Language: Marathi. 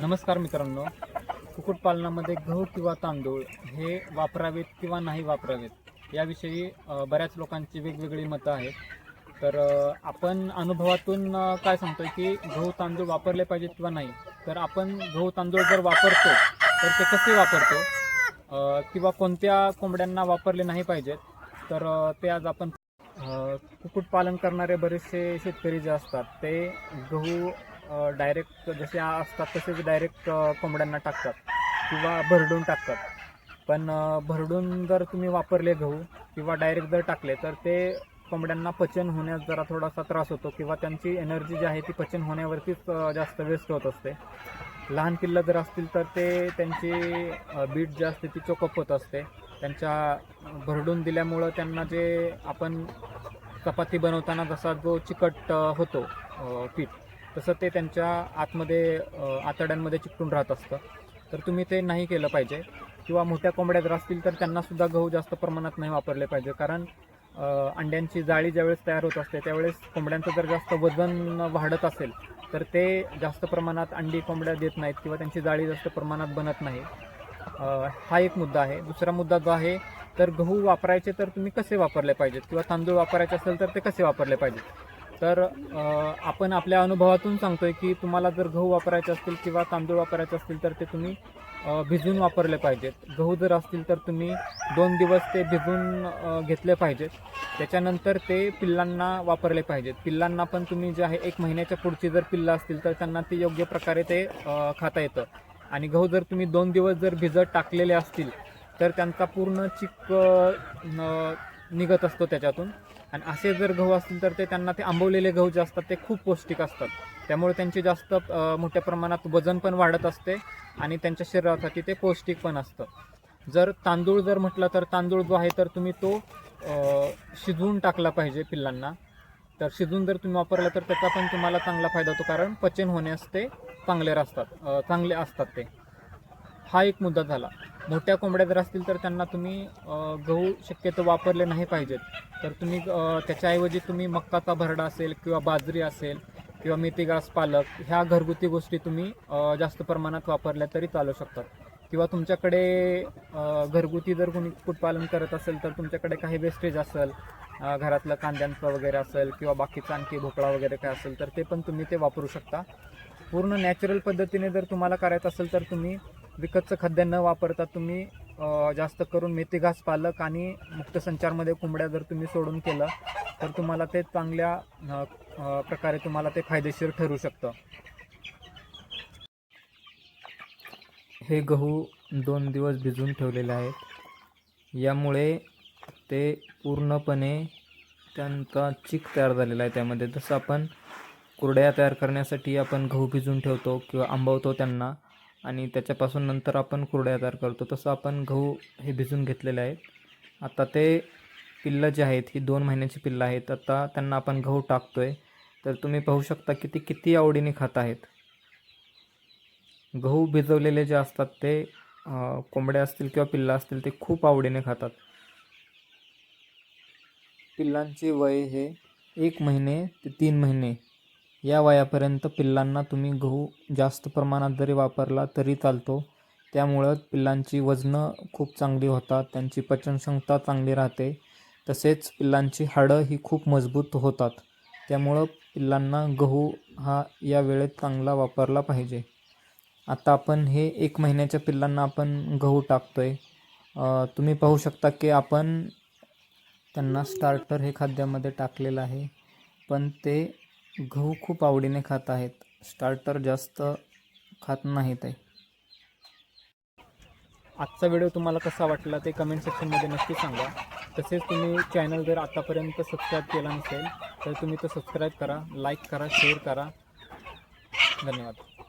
नमस्कार मित्रांनो. कुक्कुटपालनामध्ये गहू किंवा तांदूळ हे वापरावेत किंवा नाही वापरावेत याविषयी बऱ्याच लोकांची वेगवेगळी मतं आहेत. तर आपण अनुभवातून काय सांगतोय की गहू तांदूळ वापरले पाहिजेत किंवा नाही? तर आपण गहू तांदूळ जर वापरतो तर ते कसे वापरतो? किंवा कोणत्या कोंबड्यांना वापरले नाही पाहिजेत? तर ते आज आपण कुक्कुटपालन करणारे बरेचसे शेतकरी जे असतात ते गहू डायरेक्ट जसे असतात तसेच डायरेक्ट कोंबड्यांना टाकतात किंवा भरडून टाकतात. पण भरडून जर तुम्ही वापरले गहू किंवा डायरेक्ट जर टाकले तर ते कोंबड्यांना पचन होण्यास जरा थोडासा त्रास होतो किंवा त्यांची एनर्जी जी आहे ती पचन होण्यावरतीच जास्त वेस्ट होत असते. लहान पिल्लं जर असतील तर ते त्यांची बीट जी असते ती चोकअप होत असते. त्यांच्या भरडून दिल्यामुळं त्यांना जे आपण चपाती बनवताना जसा जो चिकट होतो पीठ तसं ते त्यांच्या आतमध्ये आतड्यांमध्ये चिकटून राहत असतं. तर तुम्ही ते नाही केलं पाहिजे. किंवा मोठ्या कोंबड्या जर असतील तर त्यांनासुद्धा गहू जास्त प्रमाणात नाही वापरले पाहिजे. कारण अंड्यांची जाळी ज्यावेळेस तयार होत असते त्यावेळेस कोंबड्यांचं जर जास्त वजन वाढत असेल तर ते जास्त प्रमाणात अंडी कोंबड्या देत नाहीत किंवा त्यांची जाळी जास्त प्रमाणात बनत नाही. हा एक मुद्दा आहे. दुसरा मुद्दा जो आहे तर गहू वापरायचे तर तुम्ही कसे वापरले पाहिजेत? किंवा तांदूळ वापरायचे असेल तर ते कसे वापरले पाहिजेत? तर आपण आपल्या अनुभवातून सांगतोय की तुम्हाला जर गहू वापरायचे असतील किंवा तांदूळ वापरायचे असतील तर ते तुम्ही भिजून वापरले पाहिजेत. गहू जर असतील तर तुम्ही दोन दिवस ते भिजून घेतले पाहिजेत. त्याच्यानंतर ते पिल्लांना वापरले पाहिजेत. पिल्लांना पण तुम्ही जे आहे एक महिन्याच्या पुढची जर पिल्लं असतील तर त्यांना ते योग्य प्रकारे ते खाता येतं. आणि गहू जर तुम्ही दोन दिवस जर भिजत टाकलेले असतील तर त्यांचा पूर्ण चिक निघत असतो त्याच्यातून. आणि असे जर गहू असतील तर ते त्यांना ते आंबवलेले गहू जे असतात ते खूप पौष्टिक असतात. त्यामुळे त्यांचे जास्त मोठ्या प्रमाणात वजन पण वाढत असते आणि त्यांच्या शरीरासाठी ते पौष्टिक पण असतं. जर तांदूळ जर म्हटलं तर तांदूळ जो आहे तर तुम्ही तो शिजवून टाकला पाहिजे पिल्लांना. तर शिजून जर तुम्ही वापरला तर त्याचा पण तुम्हाला चांगला फायदा होतो कारण पचन होण्यास ते चांगले असतात चांगले असतात ते. हा एक मुद्दा झाला. मोठ्या कोंबड्या जर असतील तर त्यांना तुम्ही गहू शक्यतो वापरले नाही पाहिजेत. तर तुम्ही त्याच्याऐवजी तुम्ही मक्काचा भरडा असेल किंवा बाजरी असेल किंवा मेथी घास पालक ह्या घरगुती गोष्टी तुम्ही जास्त प्रमाणात वापरल्या तरी चालू शकतात. किंवा तुमच्याकडे घरगुती जर कोणी कुक्कुटपालन करत असेल तर तुमच्याकडे काही वेस्टेज असेल घरातलं कांद्यांचं वगैरे असेल किंवा बाकीचा आणखी भोपळा वगैरे काय असेल तर ते पण तुम्ही ते वापरू शकता. पूर्ण नॅचरल पद्धतीने जर तुम्हाला करायचं असेल तर तुम्ही विकतचं खाद्य न वापरता तुम्ही जास्त करून मेथी घास पालक आणि मुक्त संचारमध्ये कोंबड्या जर तुम्ही सोडून केलं तर तुम्हाला ते चांगल्या प्रकारे तुम्हाला ते फायदेशीर ठरू शकतं. हे गहू दोन दिवस भिजून ठेवलेले आहेत. यामुळे ते पूर्णपणे त्यांचा चिक तयार झालेला आहे त्यामध्ये. जसं आपण कुरड्या तयार करण्यासाठी आपण गहू भिजून ठेवतो किंवा आंबवतो त्यांना आणि त्याच्यापासून नंतर आपण कुरड्या तयार करतो. तसं आपण गहू हे भिजून घेतलेले आहेत. आता ते पिल्लं जे आहेत ही दोन महिन्याची पिल्लं आहेत. आता त्यांना आपण गहू टाकतो आहे तर तुम्ही पाहू शकता की ते किती आवडीने खात आहेत. गहू भिजवलेले जे असतात ते कोंबड्या असतील किंवा पिल्लं असतील ते खूप आवडीने खातात. पिल्लांचे वय हे एक महिने ते तीन महिने या वयापर्यंत पिल्लांना तुम्ही गहू जास्त प्रमाणात जरी वापरला तरी चालतो. त्यामुळं पिल्लांची वजनं खूप चांगली होतात त्यांची पचनक्षमता चांगली राहते. तसेच पिल्लांची हाडं ही खूप मजबूत होतात. त्यामुळं पिल्लांना गहू हा या वेळेत चांगला वापरला पाहिजे. आता आपण हे एक महिन्याच्या पिल्लांना आपण गहू टाकतो आहे तुम्ही पाहू शकता की आपण त्यांना स्टार्टर हे खाद्यामध्ये टाकलेलं आहे. पण ते गहू खूप आवडीने खात आहेत. स्टार्टर जास्त खात नाहीत आहे. आजचा व्हिडिओ तुम्हाला कसा वाटला ते कमेंट सेक्शनमध्ये नक्की सांगा. तसेच तुम्ही चॅनल जर आतापर्यंत सबस्क्राईब केला नसेल तर तुम्ही तो सबस्क्राईब करा लाईक करा शेअर करा. धन्यवाद.